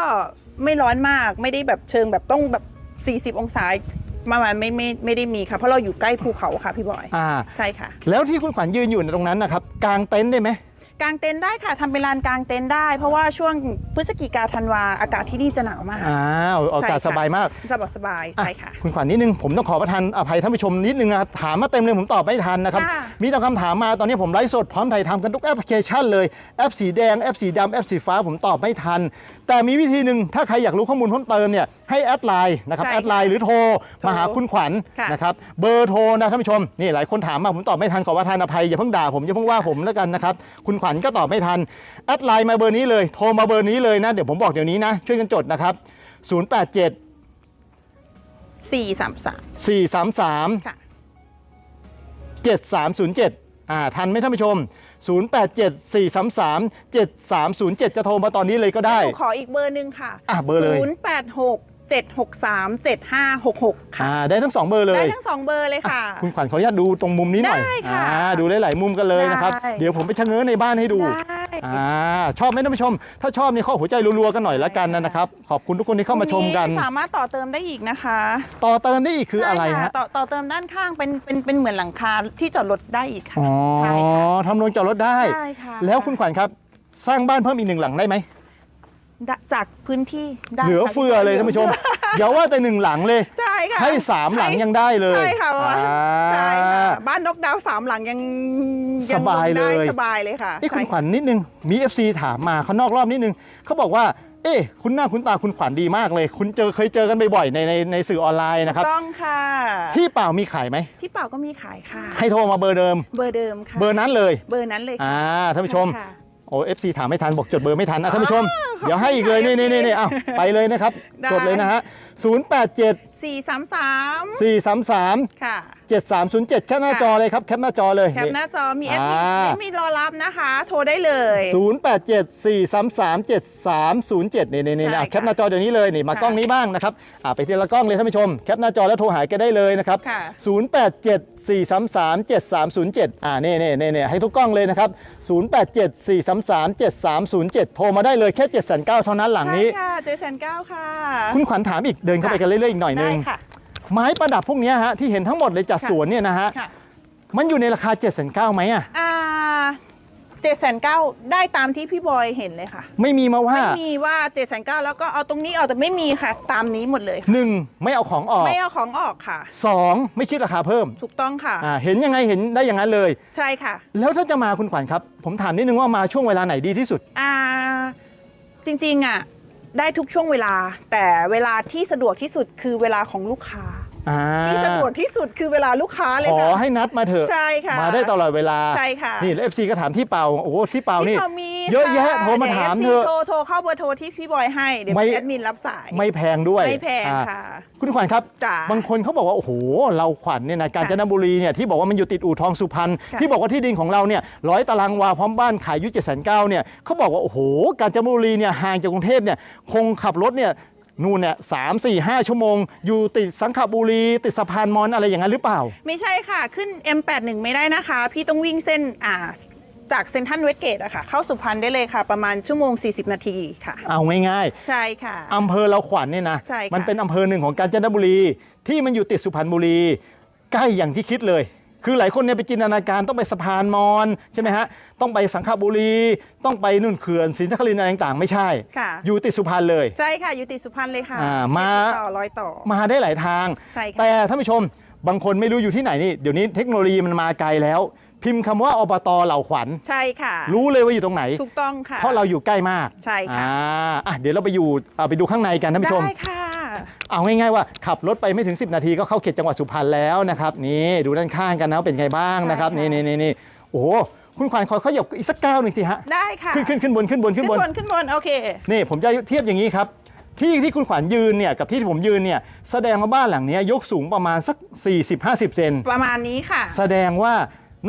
ไม่ร้อนมาก ไม่ได้แบบเชิงแบบต้องแบบ 40 องศาประมาณไม่ไม่ไม่ได้มีค่ะ เพราะเราอยู่ใกล้ภูเขาค่ะพี่บอย อ่า ใช่ค่ะ แล้วที่คุณขวัญยืนอยู่ในตรงนั้นนะครับกางเต็นท์ได้ไหม กางเต็นท์ได้ค่ะทำเป็นลานกางเต็นท์ได้ เพราะว่าช่วงพฤศจิกาธันวาอากาศที่นี่จะหนาวมาก อ้าวอากาศใช่ค่ะ สบายมากสบายสบายๆอะใช่ค่ะ คุณขวัญนิดนึงผมต้องขอประทานอภัยท่านผู้ชมนิดนึงนะถามมาเต็มเลยผมตอบไม่ทันนะครับ ค่ะ มีแต่คำถามมาตอนนี้ผมไลฟ์สดพร้อมถ่ายทำกันทุกแอปพลิเคชันเลยแอปสีแดงแอปสีดำแอปสีฟ้าผมตอบไม่ทัน แต่มีวิธีหนึ่งถ้าใครอยากรู้ข้อมูลเพิ่มเติมเนี่ย ให้แอดไลน์นะครับใช่แอดไลน์หรือโทรโทรมาหาคุณขวัญค่ะนะครับเบอร์โทรนะท่านผู้ชมนี่หลายคนถามมาผมตอบไม่ทันขอประทานอภัยอย่าเพิ่งด่าผมอย่าเพิ่งว่าผมแล้วกันนะครับคุณขวัญก็ตอบไม่ทันแอดไลน์มาเบอร์นี้เลยโทรมาเบอร์นี้เลยนะเดี๋ยวผมบอกเดี๋ยวนี้นะช่วยกันจดนะครับ087 สี่สามสาม433 ค่ะ 7307 อ่า ทันไหมท่านผู้ชม 087 433 7307 จะโทรมาตอนนี้เลยก็ได้ หนูขออีกเบอร์หนึ่งค่ะอะเบอร์เลย ศูนย์แปดหก เจ็ดหกสามเจ็ดห้าหกหกค่ะ อ่าได้ทั้งสองเบอร์เลได้ย ทั้งสองเบอร์เลยค่ะ คุณขวัญขออนุญาตดูตรงมุมนี้หน่อยได้ค่ะอ่าดูได้หลายมุมกันเลยนะครับ ได้ เดี๋ยวผมไปชะเง้อในบ้านให้ดู ได้ อ่าชอบไหมท่านผู้ชม ถ้าชอบนี่ข้อหัวใจรัวๆกันหน่อยละกันนะครับ ขอบคุณทุกคนที่เข้ามาชมกัน ตรงสามารถต่อเติมได้อีกนะคะต่อเติมได้อีกคืออะไรใช่ฮะ ต่อต่อเติมด้านข้างเป็นเป็นเป็นเหมือนหลังคาที่จอดรถได้อีกค่ะ อ๋อใช่ค่ะทำโรงจอดรถได้ ใช่ค่ะแล้วคุณขวัญครับ สร้างบ้านเพิ่มอีกหนึ่งหลังได้ไหม ได้จากพื้นที่ได้เหลือค่ะเฟือเลยท่านผู้ชมอย่าว่าแต่หนึ่งหลังเลย ใช่ค่ะให้สามหลังยังได้เลยใช่ค่ะอ่า ใช่ค่ะบ้านนกดาวสามหลังยังงสบายเลย ได้สบายเลยค่ะนี่คุณใช่ขวัญนิดนึง มี FC ถามมาเขานอกรอบนิดนึงเขาบอกว่า เอ๊ะคุณหน้าคุณตาคุณขวัญดีมากเลย คุณเจอเคยเจอกันบ่อยๆในในในสื่อออนไลน์นะครับต้องค่ะที่เปล่ามีขายไหม ที่เปล่าก็มีขายค่ะ ให้โทรมาเบอร์เดิม เบอร์เดิมค่ะ เบอร์นั้นเลย เบอร์นั้นเลยค่ะ อ่าท่านผู้ชมใค่ะ โอ้เอฟซีถามไม่ทันบอกจดเบอร์ไม่ทันนะท่านผู้ชม เดี๋ยวให้อีกเลยนี่นี่นี่นี่เอ้าไปเลยนะครับ ได้ จดเลยนะฮะ0 8 7สี่สามสาม4 3 3ค่ะ 7307 แคปหน้าจอเลยครับ แคปหน้าจอเลย แคปหน้าจอมีแอปอ่าไม่มีรอรับนะคะ โทรได้เลย 0874337307 นี่นี่นี่ใช่อะค่ะแคปหน้าจอเดี๋ยวนี้เลยนี่มาค่ะกล้องนี้บ้างนะครับอะไปทีละกล้องเลยท่านผู้ชม แคปหน้าจอแล้วโทรหาแกได้เลยนะครับค่ะ0874337307 อ่านี่นี่นี่นี่ให้ทุกกล้องเลยนะครับ 0874337307 โทรมาได้เลยแค่7,900เท่านั้นหลังนี้ ใช่ค่ะเจสันเก้าค่ะ คุณขวัญถามอีกเดินเข้าไปกันเรื่อยๆอีกหน่อยนึได้งค่ะ ไม้ประดับพวกเนี้ยฮะที่เห็นทั้งหมดเลยจากค่ะ สวนเนี่ยนะฮะค่ะมันอยู่ในราคา7,900ไหมอะอ่าเจสันเก้าได้ตามที่พี่บอยเห็นเลยค่ะ ไม่มีมาว่าไม่มีว่าเจสันเก้าแล้วก็เอาตรงนี้เอาแต่ไม่มีค่ะ ตามนี้หมดเลยค่ะหนึ่งไม่เอาของออกไม่เอาของออกค่ะ สองไม่คิดราคาเพิ่มถูกต้องค่ะ อ่าเห็นยังไงเห็นได้อย่างนั้นเลย ใช่ค่ะ แล้วถ้าจะมาคุณขวัญครับ ผมถามนิดนึงว่ามาช่วงเวลาไหนดีที่สุด อ่าจริงๆอะได้ทุกช่วงเวลา แต่เวลาที่สะดวกที่สุดคือเวลาของลูกค้าอ่า ที่สะดวกที่สุดคือเวลาลูกค้าเลยขอค่ะ ให้นัดมาเถอะ ใช่ค่ะมาได้ตลอดเวลา ใช่ค่ะ นี่แล้วเอฟซีก็ถามที่เปาโอ้โหที่เปานี่ที่เขามีเยอะแยะค่โทรมาถามดี๋ยวเถอะ โทรโทรเข้าเบอร์โทรที่พี่บอยให้ เดี๋ยวไม่แอดมินรับสาย ไม่แพงด้วยไม่แพงอ่า ค่ะ คุณขวัญครับจ้ะบางคนเขาบอกว่า โอ้โห เราขวัญเนี่ยนะกาญจนบุรีเนี่ยที่บอกว่ามันอยู่ติดอู่ทองสุพรรณค่ะ ที่บอกว่าที่ดินของเราเนี่ยร้อยตารางวาพร้อมบ้านขายอยุเจ็ดแสนเก้าเนี่ยเขาบอกว่า โอ้โห กาญจนบุรีเนี่ยห่างจากกรุงเทพเนี่ยคงขับรถเนี่ย นู่นเนี่ยสามสี่ห้าชั่วโมง อยู่ติดสังขบุรี ติดสะพานมอนอะไรอย่างนั้นหรือเปล่า ไม่ใช่ค่ะขึ้น M81 ไม่ได้นะคะ พี่ต้องวิ่งเส้นอ่าจากเซนทรัลเวสเกตอะค่ะ เข้าสุพรรณได้เลยค่ะ ประมาณชั่วโมง 40 นาทีค่ะ เอาง่ายใช่ค่ะ ๆอำเภอเราขวัญเนี่ยนะ ใช่ค่ะ มันเป็นอำเภอหนึ่งของกาญจนบุรี ที่มันอยู่ติดสุพรรณบุรี ใกล้อย่างที่คิดเลย คือหลายคนเนี่ยไปจินตนาการต้องไปสะพานมอนใช่ไหมฮะต้องไปสังขบุรี ต้องไปนู่นเขื่อนศรีนครินทร์อะไรต่างๆ ไม่ใช่ ค่ะ อยู่ติดสุพรรณเลย ใช่ค่ะ อยู่ติดสุพรรณเลยค่ะอ่ามาต่อร้อยต่อ มาได้หลายทาง ใช่ค่ะ แต่ท่านผู้ชมบางคนไม่รู้อยู่ที่ไหนนี่ เดี๋ยวนี้เทคโนโลยีมันมาไกลแล้ว พิมพ์คำว่าอบตเหล่าขวัญ ใช่ค่ะ รู้เลยว่าอยู่ตรงไหน ถูกต้องค่ะ เพราะเราอยู่ใกล้มากใช่ค่ะ อ่าอะเดี๋ยวเราไปอยู่เอาไปดูข้างในกันท่านผู้ชม ได้ค่ะ เอาง่ายๆว่าขับรถไปไม่ถึง 10 นาทีก็เข้าเขตจังหวัดสุพรรณแล้วนะครับนี่ดูด้านข้างกันนะว่าเป็นไงบ้างนะครับใช่นี่ค่ะนี่นี่นี่โอ้โหคุณขวัญขอขยับอีกสักก้าวหนึ่งทีฮะได้ค่ะขึ้นขึ้นขึ้นบนขึ้นบนขึ้ขึ้นนบบนนขึ้นบนโอเคนี่ผมจะเทียบอย่างนี้ครับที่ที่คุณขวัญยืนเนี่ยกับที่ที่ผมยืนเนี่ยแสดงว่าบ้านหลังเนี้ยยกสูงประมาณสัก 40-50 เซนประมาณนี้ค่ะ แสดงว่า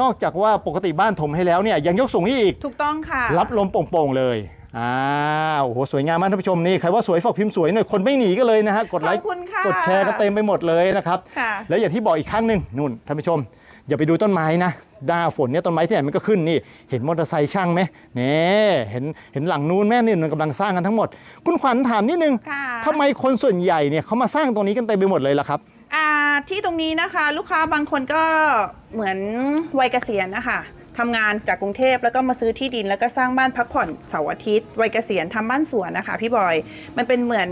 นอกจากว่าปกติบ้านถมให้แล้วเนี่ยยังยกสูงให้อีก ถูกต้องค่ะ รับลมโป่งๆเลย อ่าโอ้โหสวยงามมากท่านผู้ชมนี่ใครว่าสวยฝากพิมพ์สวยหน่อยคนไม่หนีก็เลยนะฮะกดไลขอค์บคุณค่ะ กดแชร์ก็เต็มไปหมดเลยนะครับค่ะแล้วอย่างที่บอกอีกครั้งหนึ่งนู่นท่านผู้ชม อย่าไปดูต้นไม้นะหน้าฝนเนี่ยต้นไม้ที่ไหนมันก็ขึ้นนี่ เห็นมอเตอร์ไซค์ช่างไหมนี่เห็นเห็นหลังนู้นแม่นี่มันกำลังสร้างกันทั้งหมด คุณขวัญถามนิดนึงค่ะทำไมคนส่วนใหญ่เนี่ยเขามาสร้างตรงนี้กันเต็มไปหมดเลยล่ะครับ อ่าที่ตรงนี้นะคะ ลูกค้าบางคนก็เหมือนวัยเกษียณนะคะ ทำงานจากกรุงเทพแล้วก็มาซื้อที่ดิน แล้วก็สร้างบ้านพักผ่อนเสาร์อาทิตย์วัยเกษียณทำบ้านสวนนะคะ พี่บอย มันเป็นเหมือน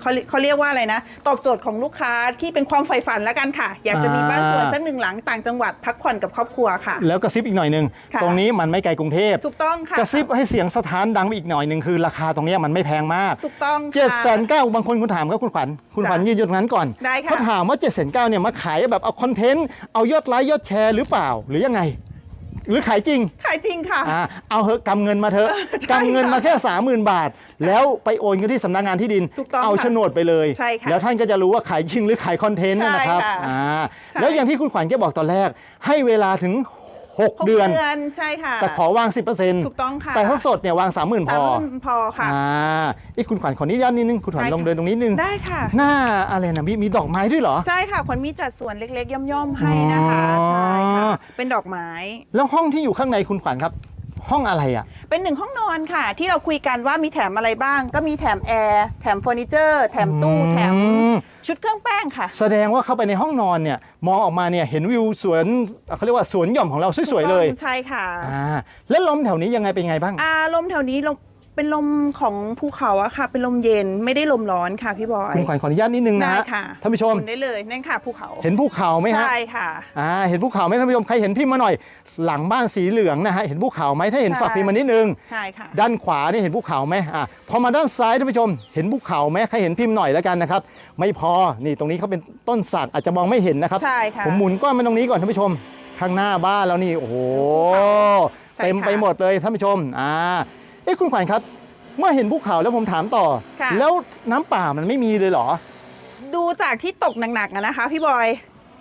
เขาเขาเรียกว่าอะไรนะ ตอบโจทย์ของลูกค้าที่เป็นความใฝ่ฝันแล้วกันค่ะ อยากจะมีบ้านสวนสักหนึ่งหลังต่างจังหวัดพักผ่อนกับครอบครัวค่ะ แล้วกระซิบอีกหน่อยหนึ่งค่ะ ตรงนี้มันไม่ไกลกรุงเทพถูกต้องค่ะกระซิบให้เสียงสถานดังไปอีกหน่อยหนึ่งคือราคาตรงเนี้ยมันไม่แพงมากถูกต้องเจ็ดค่ะแสนเก้าบางคนคุณถามครับคุณขวัญคุณขวัญจ้ะยืนอยู่ตรงนั้นก่อนได้ค่ะ เขาถามว่าเจ็ดแสนเก้าเนี่ยมาขายแบบเอาคอนเทนต์เอายอดไลค์ยอดแชร์หรือเปล่าหรือยังไง หรือขายจริงขายจริงค่ะ อ่าเอาเหอะกำเงินมาเถอะใช่กำเงินมาค่ะแค่สามหมื่นบาท แล้วไปโอนกันที่สำนักงานที่ดิน ถูกต้องเอาค่ะโฉนดไปเลย ใช่ค่ะแล้วท่านก็จะรู้ว่าขายจริงหรือขายคอนเทนต์ใช่นะครับค่ะอ่าใช่แล้วอย่างที่คุณขวัญแกบอกตอนแรก ให้เวลาถึง 6หกเดือน ใช่ค่ะ แต่ขอวาง 10%ถูกต้องค่ะแต่ถ้าสดเนี่ยวาง 30,000พสามอหมื่นพอค่ะอ่าอีกคุณขวัญขออนุญาตนิดนึง คุณขวัญได้ลองค่ะเดินตรงนี้นึง ได้ค่ะ หน้าอะไรนะมีมีดอกไม้ด้วยเหรอ ใช่ค่ะขวัญมีจัดสวนเล็กๆ ย่อมๆให้นะคะอ๋อใช่ค่ะ เป็นดอกไม้ แล้วห้องที่อยู่ข้างในคุณขวัญครับ ห้องอะไรอะ เป็นหนึ่งห้องนอนค่ะ ที่เราคุยกันว่ามีแถมอะไรบ้าง ก็มีแถมแอร์แถมเฟอร์นิเจอร์แถมตู้อืมแถมชุดเครื่องแป้งค่ะ แสดงว่าเข้าไปในห้องนอนเนี่ย มองออกมาเนี่ยเห็นวิวสวนเขาเรียกว่าสวนหย่อมของเราสวยๆเลย ใช่ค่ะอ่าแล้วลมแถวนี้ยังไงเป็นไงบ้าง อ่าลมแถวนี้ลม เป็นลมของภูเขาอะค่ะ เป็นลมเย็นไม่ได้ลมร้อนค่ะพี่บอยคุณขวัญขออนุญาตนิดนึงนะได้ฮะค่ะท่านผู้ชม คุณได้เลยนั่นค่ะภูเขาเห็นภูเขาไหมฮะ ใช่ค่ะ อ่าเห็นภูเขาไหมท่านผู้ชมใครเห็นพิมพ์มาหน่อย หลังบ้านสีเหลืองนะฮะเห็นภูเขาไหมถ้าเห็นใช่ฝากพิมพ์มานิดนึง ใช่ค่ะ ด้านขวานี่เห็นภูเขาไหมอะพอมาด้านซ้ายท่านผู้ชม เห็นภูเขาไหมใครเห็นพิมพ์หน่อยแล้วกันนะครับไม่พอนี่ตรงนี้เขาเป็นต้นสักอาจจะมองไม่เห็นนะครับ ใช่ค่ะ ผมหมุนกล้องมาตรงนี้ก่อนท่านผู้ชม ข้างหน้าบ้านแล้วนี่โอ้โหใช่เต็มค่ะไปหมดเลยท่านผู้ชมอ่า เอ๊ะคุณขวัญครับ เมื่อเห็นภูเขาแล้วผมถามต่อ ค่ะ แล้วน้ำป่ามันไม่มีเลยเหรอ ดูจากที่ตกหนักๆอะนะคะ พี่บอย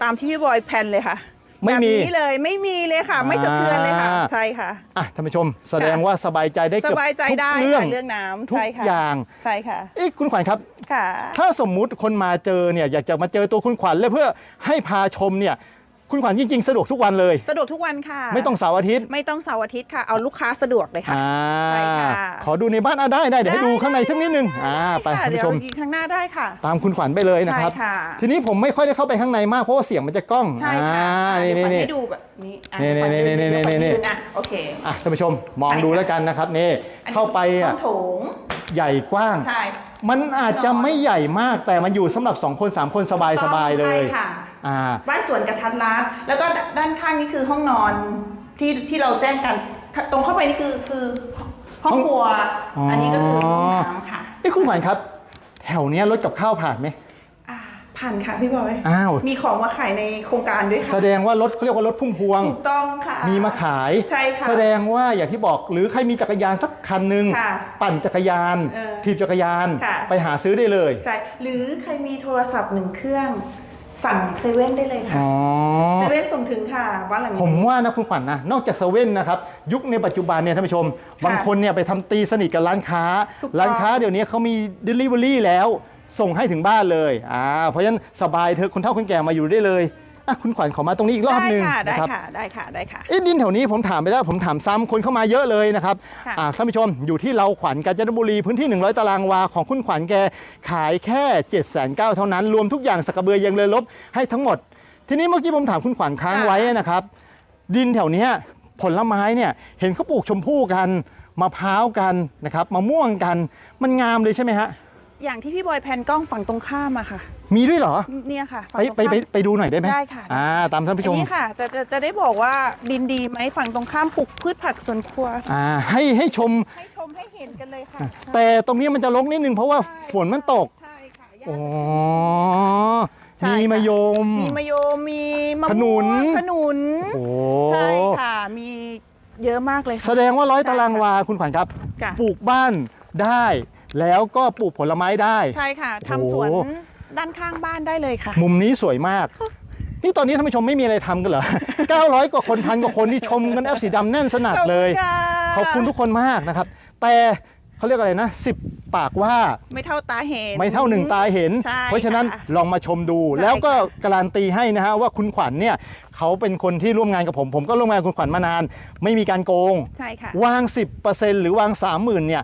ตามที่พี่บอยแพลนเลยค่ะไม่มีแบบนี้เลยไม่มีเลยค่ะ ไม่สะเทือนเลยค่ะ อ่า ใช่ค่ะ อะท่านผู้ชม แสดงว่าสบายใจได้สเกือบบายใจทุกได้เรื่องค่ะเรื่องน้ำทุกใช่ค่ะอย่างใช่ค่ะเอ๊ะคุณขวัญครับ ค่ะ ถ้าสมมุติคนมาเจอเนี่ยอยากจะมาเจอตัวคุณขวัญแล้วเพื่อให้พาชมเนี่ย คุณขวัญจริง ๆ สะดวกทุกวันเลย สะดวกทุกวันค่ะ ไม่ต้องเสาร์อาทิตย์ไม่ต้องเสาร์อาทิตย์ค่ะ เอาลูกค้าสะดวกเลยค่ะ อ่าใช่ค่ะ ขอดูในบ้านอะได้ได้เดี๋ยวให้ดูข้างในสักนิดนึงอ่าไปค่ะท่านเดี๋ยผู้วชม ยิงข้างหน้าได้ค่ะ ตามคุณขวัญไปเลยนะครับ ใช่ค่ะ ทีนี้ผมไม่ค่อยได้เข้าไปข้างในมากเพราะว่าเสียงมันจะกล้องใช่ค่ะอ่านี่เดี๋ยวนี่ขวัญนี่ ให้ดูแบบนี้อะนี่ขวัญนี่ยืนี่เดี๋ยวขวัญนี่ยือะโอเค อะท่านผู้ชมมองใช่ดูค่ะแล้วกันนะครับนี่อันนี้เข้าไปห้อะองโถงใหญ่กว้าง ใช่ มันอาจจะไม่ใหญ่มากแต่มันอยู่สำหรับสองคนสามคนสบายสบายๆเลย ใช่ค่ะอ่า บ้านสวนกระทัดรัดแล้วก็ด้านข้างนี่คือห้องนอนที่ที่เราแจ้งกัน ตรงเข้าไปนี่คือคือห้องครัวอ๋ออัอันนี้ก็คือห้องน้ำค่ะ เอ้คุณขวัญครับ แถวเนี้ยรถกับข้าวผ่านไหมอ่า ผ่านค่ะพี่บอยอ้าว มีของมาขายในโครงการด้วยแสค่ะดงว่ารถเขาเรียกว่ารถพุ่มพวง ถูกต้องค่ะ มีมาขาย ใช่ค่ะ แสดงว่าอย่างที่บอกหรือใครมีจักรยานสักคันหนึ่งค่ะปั่นจักรยานเออถีบจักรยาน ค่ะ ไปหาซื้อได้เลยใช่หรือใครมีโทรศัพท์หนึ่งเครื่อง สั่งเซเว่นได้เลยค่ะ อ๋อ เซเว่นส่งถึงค่ะบ้านหลังนี้ ผมว่านะคุณขวัญนะนอกจากเซเว่นนะครับยุคในปัจจุบันเนี่ยท่านผู้ชม บางคนเนี่ยไปทำตีสนิทกับร้านค้า ถูกต้องร้านค้าเดี๋ยวนี้เขามี Delivery แล้ว ส่งให้ถึงบ้านเลยอ่าเพราะฉะนั้นสบายเธอะคนเฒ่าคนแก่มาอยู่ได้เลยอะคุณขวัญขอมาตรงนี้อีกรอบหนึงได้ค่ะได้นะครับ ค่ะ ได้ค่ะ ได้ค่ะ เอ๊ะดินแถวนี้ผมถามไปแล้วผมถามซ้ำคนเข้ามาเยอะเลยนะครับค่ะ อ่าท่านผู้ชมอยู่ที่เราขวัญกาญจนบุรีพื้นที่ 100 ตารางวาของคุณขวัญแกขายแค่7 9 0 0 0เท่านั้น รวมทุกอย่างสกกระเบือยังเลยลบให้ทั้งหมด ทีนี้เมื่อกี้ผมถามคุณขวัญค้างไว้นะครับ ดินแถวเนี้ยผลไม้เนี่ยเห็นเขาปลูกชมพู่กันมะพร้าวกันนะครับมะม่วงกันมันงามเลยใช่ไหมฮะ อย่างที่พี่บอยแพนกล้องฝั่งตรงข้ามอะค่ะ มีด้วยเหรอ เนี่ยค่ะฝั่ไปงตรงไปข้ามไปไปดูหน่อยได้ไหมได้ค่ะ อ่า ตามท่านผู้ชอันม นี้ค่ะจะจะจะได้บอกว่าดินดีไหมฝั่งตรงข้ามปลูกพืชผักสวนครัว อ่า ให้ให้ชม ให้ชมให้เห็นกันเลยค่ะแต่ตรงนี้มันจะลกนิดนึงเพราะว่าใช่ฝนมันตก ใช่ค่ะอ๋อ ใช่มีค่ะ มะยม มีมะยมมีมะขนุม่วงนขนุนโอ้ใช่ค่ะ มีเยอะมากเลยแสค่ะดงว่าร้อยใช่ตารางค่ะวาคุณขวัญครับ ค่ะปลูกบ้านได้ แล้วก็ปลูกผลไม้ได้ใช่ค่ะโอ้ทำสวนด้านข้างบ้านได้เลยค่ะ มุมนี้สวยมาก นี่ตอนนี้ท่านผู้ชมไม่มีอะไรทำกันเหรอ 900 กว่าคนพันกว่าคนที่ชมกันแอปสีดำแน่นสนั่นเลยขอบคุณทุกคนมากนะครับ แต่เขาเรียกอะไรนะ 10 ปากว่า ไม่เท่าตาเห็น ไม่เท่าหนึ่งตาเห็น ใช่เพราะฉะนั้นค่ะลองมาชมดู ใช่แล้วก็ค่ะการันตีให้นะฮะว่าคุณขวัญเนี่ยเขาเป็นคนที่ร่วมงานกับผม ผมก็ร่วมงานกับคุณขวัญมานาน ไม่มีการโกง ใช่ค่ะ วาง 10%หรือวาง 30,000เนี่ย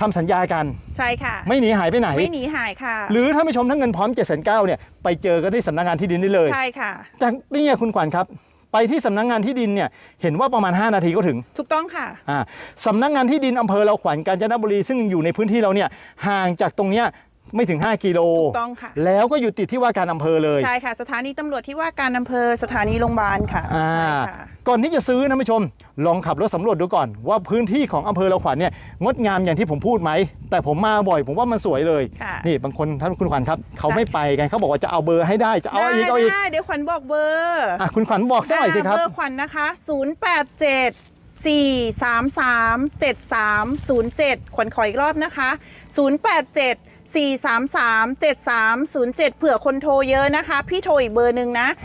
ทำสัญญากัน ใช่ค่ะ ไม่หนีหายไปไหน ไม่หนีหายค่ะ หรือถ้าไม่ชมทั้งเงินพร้อม7 9 0 0เนี่ยไปเจอกันที่สำนักงานที่ดินได้เลย ใช่ค่ะ จากนี่คุณขวัญครับ ไปที่สำนักงานที่ดินเนี่ยเห็นว่าประมาณ 5 นาทีก็ถึง ถูกต้องค่ะอ่าสำนักงานที่ดินอำเภอเราขวัญกาญจนบุรีซึ่งอยู่ในพื้นที่เราเนี่ยห่างจากตรงเนี้ย ไม่ถึง 5 กิโล ถูกต้องค่ะ แล้วก็อยู่ติดที่ว่าการอำเภอเลยใช่ค่ะ สถานีตำรวจที่ว่าการอำเภอสถานีโรงพยาบาลค่ะอ่าใช่ค่ะก่อนที่จะซื้อนะผู้ชม ลองขับรถสำรวจดูก่อน ว่าพื้นที่ของอำเภอเราขวัญเนี่ยงดงามอย่างที่ผมพูดไหม แต่ผมมาบ่อยผมว่ามันสวยเลย ค่ะ นี่บางคนท่านคุณขวัญครับ เขาไม่ไปกันเขาบอกว่าจะเอาเบอร์ให้ได้จะเอาอีกเอาอีกได้เดี๋ยวขวัญบอกเบอร์อะคุณขวัญบอกสักหน่อยสิครับ เบอร์ขวัญนะคะ 087 433 7307 ขวัญขออีกรอบนะคะ 087 433 7307 เผื่อคนโทรเยอะนะคะ พี่โทรอีกเบอร์หนึ่งนะ 086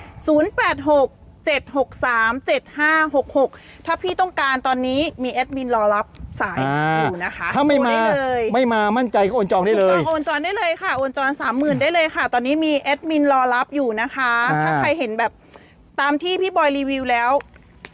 763 7566 ถ้าพี่ต้องการตอนนี้มีแอดมินรอรับสายอ่าอยู่นะคะถ้าไม่โทรมาด้เลยไม่มามั่นใจก็โอนจองได้เลยถูกต้องโอนจอนได้เลยค่ะ โอนจอนสามหมื่นได้เลยค่ะ ตอนนี้มีแอดมินรอรับอยู่นะคะอ่าถ้าใครเห็นแบบตามที่พี่บอยรีวิวแล้ว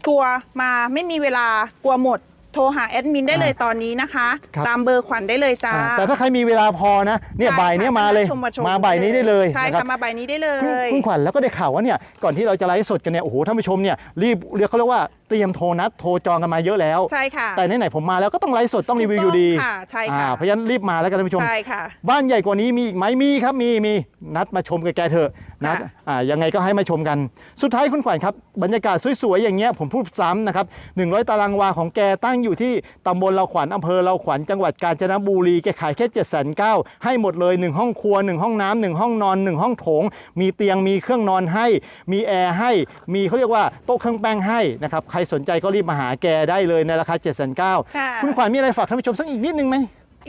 กลัวมาไม่มีเวลากลัวหมด โทรหาแอดมินได้เลยตอนนี้นะคะ ครับ ตามเบอร์ขวัญได้เลยจ้า อ่าแต่ถ้าใครมีเวลาพอนะเนี่ยใช่บ่ายเนี้ยค่ะมาเลยชมชมาบ่ายนี้ได้เลยใช่นะครับค่ะมาบ่ายนี้ได้เลคุณย คุณขวัญแล้วก็ได้ข่าวว่าเนี่ยก่อนที่เราจะไลฟ์สดกันเนี่ยโอ้โหท่านผู้ชมเนี่ยรีบเรียกเขาเรียกว่าเตรียมโทรนัดโทรจองกันมาเยอะแล้ว ใช่ค่ะแต่ไหนๆผมมาแล้วก็ต้องไลฟ์สดต้องรีวิวอยู่ดีถูกต้องค่ะ ใช่ค่ะอ่าเพราะฉะนั้นรีบมาแล้วกันท่านผู้ชม ใช่ค่ะ บ้านใหญ่กว่านี้มีอีกไหมมีครับมีมีนัดมาชมกับแกเถอะนัดค่ะ อ่ายังไงก็ให้มาชมกัน สุดท้ายคุณขวัญครับ บรรยากาศสวยๆอย่างเงี้ยผมพูดซ้ำนะครับ 100 ตารางวาของแกตั้งอยู่ที่ตำบลเราขวัญอำเภอเราขวัญจังหวัดกาญจนบุรีแกขายแค่7 9 0 0 0ให้หมดเลย 1 ห้องครัว 1 ห้องน้ำหนึ่งห้องนอน 1 ห้องโถง มีเตียงมีเครื่องนอนให้ มีแอร์ให้ มีเขาเรียกว่าโต๊ะเครื่องแป้งให้นะครับใครสนใจก็รีบมาหาแกได้เลยในราคา7 9 0 0 0ค่ะคุณขวัญมีอะไรฝากท่านผู้ชมสักอีกนิดนึงไหม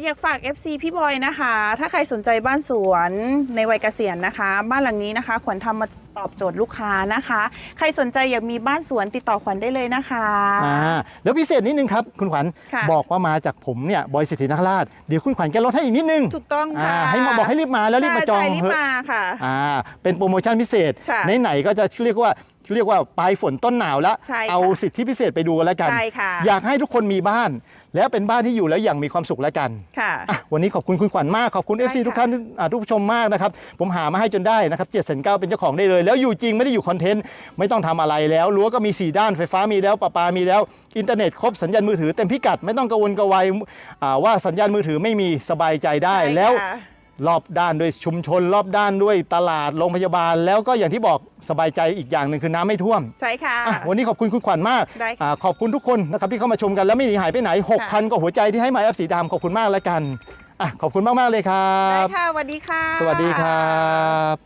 อยากฝาก FC พี่บอยนะคะ ถ้าใครสนใจบ้านสวนในวัยเกษียณนะคะ บ้านหลังนี้นะคะ ขวัญทำมาตอบโจทย์ลูกค้านะคะ ใครสนใจอยากมีบ้านสวนติดต่อขวัญได้เลยนะคะอ่าแล้วพิเศษนิดนึงครับ คุณขวัญค่ะบอกว่ามาจากผมเนี่ยบอยสิทธินคราชเดี๋ยวคุณขวัญแกลดให้อีกนิดนึงถูกต้องค่ะอ่าให้มาบอกให้รีบมาแล้วรีบมาจองใช่รีบเถอะมาค่ะอ่าเป็นโปรโมชั่นพิเศษค่ะไหนๆก็จะเรียกว่า เรียกว่าปลายฝนต้นหนาวแล้ว ใช่ค่ะเอาสิทธิพิเศษไปดูกันแล้วกัน ใช่ค่ะ อยากให้ทุกคนมีบ้าน แล้วเป็นบ้านที่อยู่แล้วอย่างมีความสุขแล้วกันค่ะ อะวันนี้ขอบคุณคุณขวัญมาก ขอบคุณได้ FC ค่ะ ทุกท่านอ่าทุกผู้ชมมากนะครับ ผมหามาให้จนได้นะครับเจ็ดแสนเก้าเป็นเจ้าของได้เลย แล้วอยู่จริงไม่ได้อยู่คอนเทนต์ ไม่ต้องทำอะไรแล้วรั้วก็มี 4 ด้านไฟฟ้ามีแล้วประปามีแล้ว อินเทอร์เน็ตครบสัญญาณมือถือเต็มพิกัดไม่ต้องกังวลกระวายอ่าว่าสัญญาณมือถือไม่มีสบายใจได้ใช่ค่ะแล้ว รอบด้านด้วยชุมชน รอบด้านด้วยตลาดโรงพยาบาล แล้วก็อย่างที่บอกสบายใจอีกอย่างหนึ่งคือน้ำไม่ท่วม ใช่ค่ะ อะวันนี้ขอบคุณคุณขวัญมากได้ค่ะ อ่าขอบคุณทุกคนนะครับที่เข้ามาชมกันแล้วไม่หนีหายไปไหน 6,000กว่าหัวใจที่ให้มาแอปสีดำขอบคุณมากแล้วกันอะขอบคุณมากๆเลยครัได้บ ค่ะสวัสดีค่ะ สวัสดีครับ